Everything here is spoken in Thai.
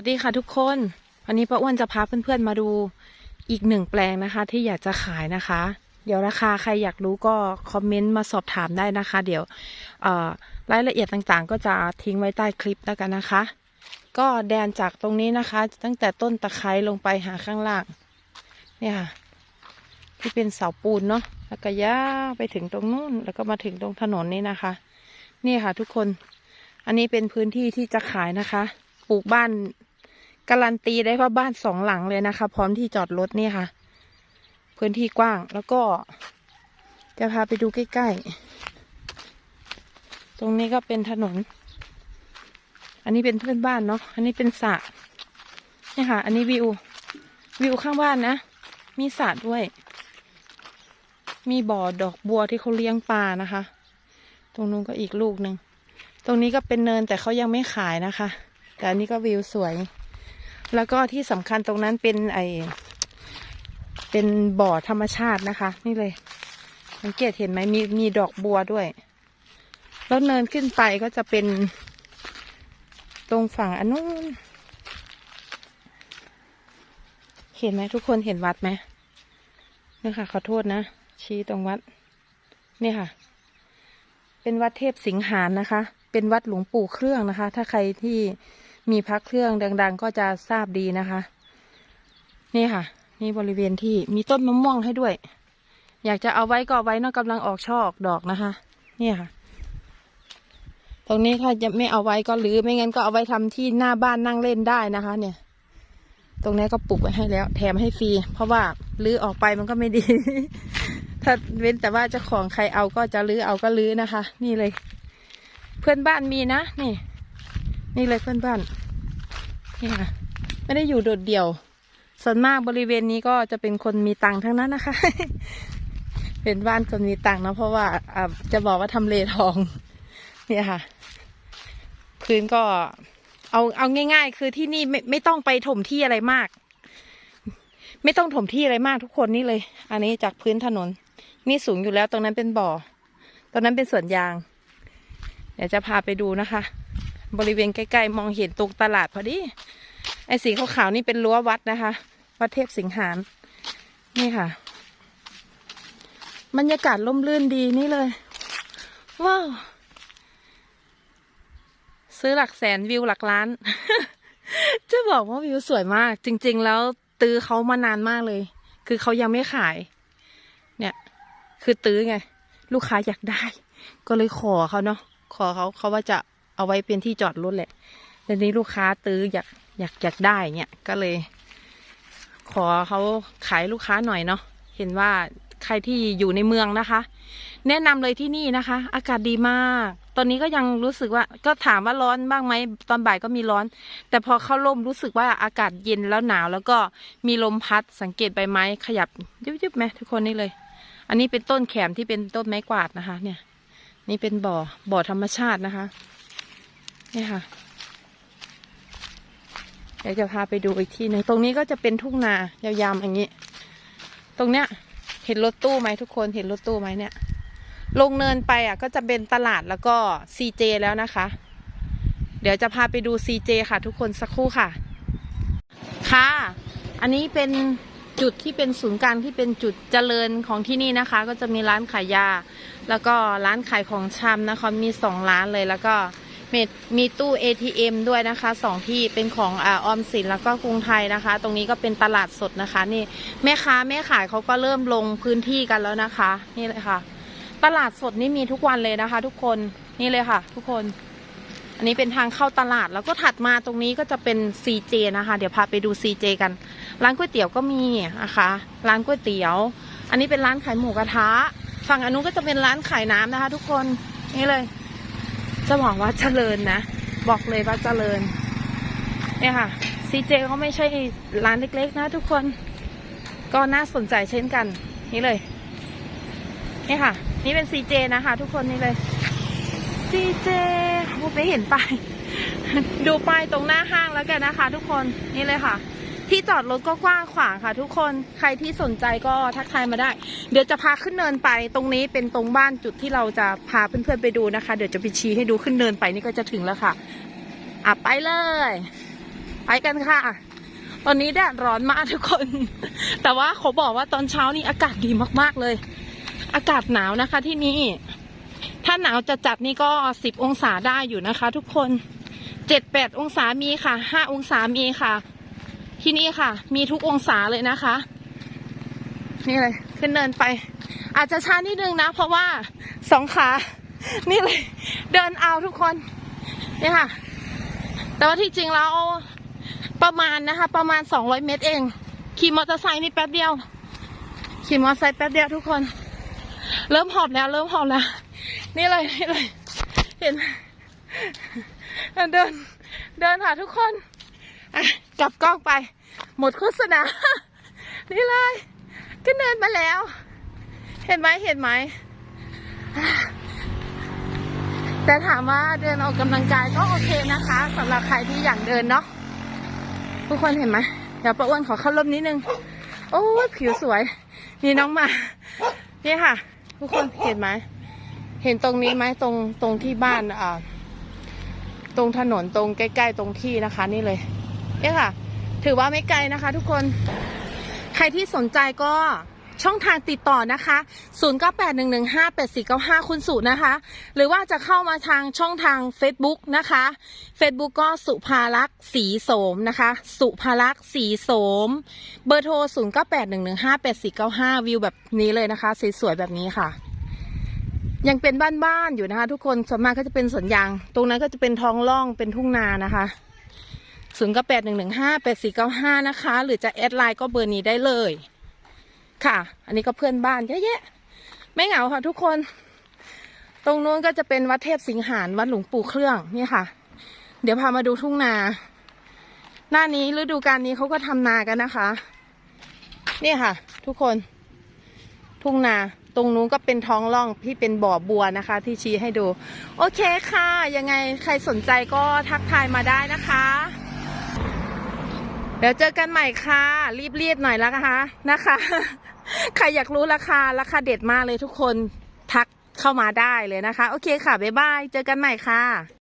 วัสดีค่ะทุกคนวันนี้ป้าอ้วนจะพาเพื่อนๆมาดูอีกหนึ่งแปลงนะคะ ที่อยากจะขายนะคะ เดี๋ยวราคาใครอยากรู้ก็คอมเมนต์มาสอบถามได้นะคะ เดี๋ยวรายละเอียดต่างๆ ก็จะทิ้งไว้ใต้คลิปแล้วกันนะคะ ก็แดนจากตรงนี้นะคะ ตั้งแต่ต้นตะไคร้ลงไปหาข้างล่างเนี่ยค่ะที่เป็นเสาปูนเนาะแล้วก็ย่าไปถึงตรงนู้นแล้วก็มาถึงตรงถนนนี่นะคะ นี่ค่ะทุกคนอันนี้เป็นพื้นที่ที่จะขายนะคะ ปลูกบ้าน การันตีได้ว่าบ้านสองหลังเลยนะคะ พร้อมที่จอดรถนี่ค่ะ พื้นที่กว้างแล้วก็จะพาไปดูใกล้ๆ ตรงนี้ก็เป็นถนน อันนี้เป็นเพื่อนบ้านเนาะ อันนี้เป็นสระนี่ค่ะ อันนี้วิว วิวข้างบ้านนะ มีสระด้วย มีบ่อดอกบัวที่เขาเลี้ยงปลานะคะ ตรงนู้นก็อีกลูกหนึ่ง ตรงนี้ก็เป็นเนินแต่เขายังไม่ขายนะคะ แต่อันนี้ก็วิวสวย แล้วก็ที่สำคัญตรงนั้นเป็นไอเป็นบ่อธรรมชาตินะคะ นี่เลย สังเกตเห็นไหมมีมีดอกบัวด้วย แล้วเนินขึ้นไปก็จะเป็น ตรงฝั่งอันนู้นเห็นไหมทุกคนเห็นวัดไหมนี่ค่ะขอโทษนะ ชี้ตรงวัด นี่ค่ะ เป็นวัดเทพสิงหานนะคะ เป็นวัดหลวงปู่เครื่องนะคะ ถ้าใครที่ มีพระเครื่องดังๆ ก็จะทราบดีนะคะ นี่ค่ะ นี่บริเวณที่มีต้นมะม่วงให้ด้วย อยากจะเอาไว้ก็ไว้นอะกำลังออกช่อออกดอกนะคะ เนี่ยค่ะ ตรงนี้ถ้าจะไม่เอาไว้ก็หรือไม่งั้นก็เอาไว้ทำที่หน้าบ้านนั่งเล่นได้นะคะ เนี่ย ตรงนี้ก็ปลูกไว้ให้แล้ว แถมให้ฟรีเพราะว่าลื้อออกไปมันก็ไม่ดี ถ้าเว้นแต่ว่าเจ้าของใครเอาก็จะลื้อเอาก็ลื้อนะคะ นี่เลย เพื่อนบ้านมีนะนี่ นี่เลยเพื่อนบ้าน นี่ค่ะไม่ได้อยู่โดดเดี่ยว ส่วนมากบริเวณนี้ก็จะเป็นคนมีตังค์ทั้งนั้นนะคะ เป็นบ้านคนมีตังค์นะเพราะว่าอ่าจะบอกว่าทำเลทอง เนี่ยค่ะ พื้นก็เอาเอาง่าย ๆ คือที่นี่ไม่ไม่ต้องไปถมที่อะไรมาก ไม่ต้องถมที่อะไรมากทุกคนนี่เลย อันนี้จากพื้นถนน นี่สูงอยู่แล้วตรงนั้นเป็นบ่อ ตรงนั้นเป็นสวนยาง เดี๋ยวจะพาไปดูนะคะ บริเวณใกล้ๆ มองเห็นตรงตลาดพอดี ไอ้สีขาวๆนี่เป็นรั้ววัดนะคะ วัดเทพสิงหานนี่ค่ะ บรรยากาศร่มรื่นดีนี่เลย ว้าว ซื้อหลักแสนวิวหลักล้าน จะบอกว่าวิวสวยมาก จริง ๆ แล้วตื้อเขามานานมากเลย คือเขายังไม่ขาย เนี่ย คือตื้อไง ลูกค้าอยากได้ ก็เลยขอเขาเนาะขอเขาเขาว่าจะ เอาไว้เป็นที่จอดรถแหละแต่นี้ลูกค้าตื้ออยากอยากอยากได้เนี่ยก็เลย ขอเขาขายลูกค้าหน่อยเนาะเห็นว่าใครที่อยู่ในเมืองนะคะ แนะนำเลยที่นี่นะคะ อากาศดีมาก ตอนนี้ก็ยังรู้สึกว่า ก็ถามว่าร้อนบ้างไหมตอนบ่ายก็มีร้อน แต่พอเข้าร่มรู้สึกว่าอากาศเย็นแล้วหนาว แล้วก็มีลมพัดสังเกตใบไม้ขยับยุบๆไหมทุกคนนี่เลย อันนี้เป็นต้นแขมที่เป็นต้นไม้กวาดนะคะ เนี่ย นี่เป็นบ่อบ่อธรรมชาตินะคะ นี่ค่ะ เดี๋ยวจะพาไปดูอีกที่หนึงตรงนี้ก็จะเป็นทุ่งนายาวๆอย่างนี้ ตรงเนี้ย เห็นรถตู้ไหมทุกคนเห็นรถตู้ไหมเนี่ย ลงเนินไปอะ ก็จะเป็นตลาดแล้วก็ซีเจแล้วนะคะ เดี๋ยวจะพาไปดูซีเจค่ะ ทุกคนสักครู่ค่ะ ค่ะ อันนี้เป็นจุดที่เป็นศูนย์กลางที่เป็นจุดเจริญของที่นี่นะคะ ก็จะมีร้านขายยา แล้วก็ร้านขายของชำนะคะมีสองร้านเลยแล้วก็ มีมีตู้ ATM ด้วยนะคะสองที่เป็นของอออมสินแล้วก็กรุงไทยนะคะ ตรงนี้ก็เป็นตลาดสดนะคะนี่แม่ค้าแม่ขายเขาก็เริ่มลงพื้นที่กันแล้วนะคะ นี่เลยค่ะ ตลาดสดนี่มีทุกวันเลยนะคะ ทุกคนนี่เลยค่ะ ทุกคน อันนี้เป็นทางเข้าตลาดแล้วก็ถัดมาตรงนี้ก็จะเป็น CJ นะคะ เดี๋ยวพาไปดู CJ กันร้านก๋วยเตี๋ยวก็มีนะคะร้านก๋วยเตี๋ยว อันนี้เป็นร้านขายหมูกระทะฝั่งอันนู้นก็จะเป็นร้านขายน้ำนะคะ ทุกคนนี่เลย จะบอกว่าเจริญนะ บอกเลยว่าเจริญ เนี่ยค่ะ CJ ก็ไม่ใช่ร้านเล็กๆ นะทุกคน ก็น่าสนใจเช่นกัน นี่เลย นี่ค่ะ นี่เป็น CJ นะคะทุกคนนี่เลย CJ โอ้ไม่เห็นป้าย ดูป้ายตรงหน้าห้างแล้วกันนะคะ ทุกคน นี่เลยค่ะ ที่จอดรถก็กว้างขวางค่ะ ทุกคนใครที่สนใจก็ทักทายมาได้ เดี๋ยวจะพาขึ้นเนินไปตรงนี้เป็นตรงบ้านจุดที่เราจะพาเพื่อนๆไปดูนะคะ เดี๋ยวจะไปชี้ให้ดูขึ้นเนินไปนี่ก็จะถึงแล้วค่ะอะไปเลย ไปกันค่ะตอนนี้แดดร้อนมากทุกคน แต่ว่าเขาบอกว่าตอนเช้านี่อากาศดีมากๆเลย อากาศหนาวนะคะที่นี่ ถ้าหนาวจะจัดนี่ก็สิบองศาได้อยู่นะคะ ทุกคนเจ็ดแปดองศามีค่ะห้าองศามีค่ะ ที่นี่ค่ะ มีทุกองศาเลยนะคะ นี่เลยขึ้นเดินไป อาจจะช้านิดนึงนะ เพราะว่าสองขา นี่เลย เดินเอาทุกคนนี่ค่ะ แต่ว่าที่จริงแล้วประมาณนะคะ ประมาณสองร้อยเมตรเอง ขี่มอเตอร์ไซค์นี่แป๊บเดียว ขี่มอเตอร์ไซค์แป๊บเดียวทุกคน เริ่มหอบแล้ว เริ่มหอบแล้ว นี่เลยนี่เลย เห็นเดิน เดินค่ะทุกคน กลับกล้องไป หมดโฆษณา นี่เลย ก็เดินมาแล้ว เห็นไหมเห็นไหม แต่ถามว่าเดินออกกำลังกายก็โอเคนะคะสำหรับใครที่อยากเดินเนาะ ทุกคนเห็นไหม เดี๋ยวป้าอ้วนขอเข้าร่มนิดนึง โอ้ผิวสวย นี่น้องมา นี่ค่ะ ทุกคนเห็นไหม เห็นตรงนี้ไหมตรงตรงที่บ้านอ่าตรงถนนตรงใกล้ ๆ ตรงที่นะคะ นี่เลย เนี่ยค่ะ ถือว่าไม่ไกลนะคะ ทุกคน ใครที่สนใจก็ช่องทางติดต่อนะคะ 0981158495 คุณสุนะคะ หรือว่าจะเข้ามาทางช่องทาง Facebook นะคะ Facebook ก็สุภาลักษ์สีโสมนะคะ สุภาลักษ์สีโสม เบอร์โทร 0981158495 วิวแบบนี้เลยนะคะ สวยๆแบบนี้ค่ะ ยังเป็นบ้านๆอยู่นะคะ ทุกคนส่วนมากก็จะเป็นสวนยาง ตรงนั้นก็จะเป็นท้องร่องเป็นทุ่งนานะคะ ศูนย์เก้าแปดหนึ่งหนึ่งห้าแปดสี่เก้าห้านะคะ หรือจะแอดไลน์ก็เบอร์นี้ได้เลย ค่ะ อันนี้ก็เพื่อนบ้านเยอะแยะ ไม่เหงาค่ะทุกคน ตรงนู้นก็จะเป็นวัดเทพสิงหานวัดหลวงปู่เครื่องนี่ค่ะ เดี๋ยวพามาดูทุ่งนา หน้านี้ฤดูกาลนี้เขาก็ทำนากันนะคะ นี่ค่ะ ทุกคน ทุ่งนาตรงนู้นก็เป็นท้องร่องที่เป็นบ่อบัวนะคะ ที่ชี้ให้ดู โอเคค่ะ ยังไงใครสนใจก็ทักทายมาได้นะคะ เดี๋ยวเจอกันใหม่ค่ะ รีบๆหน่อยแล้วนะคะนะคะ ใครอยากรู้ราคาราคาเด็ดมากเลยทุกคนทักเข้ามาได้เลยนะคะ โอเคค่ะ บ๊ายบาย เจอกันใหม่ค่ะ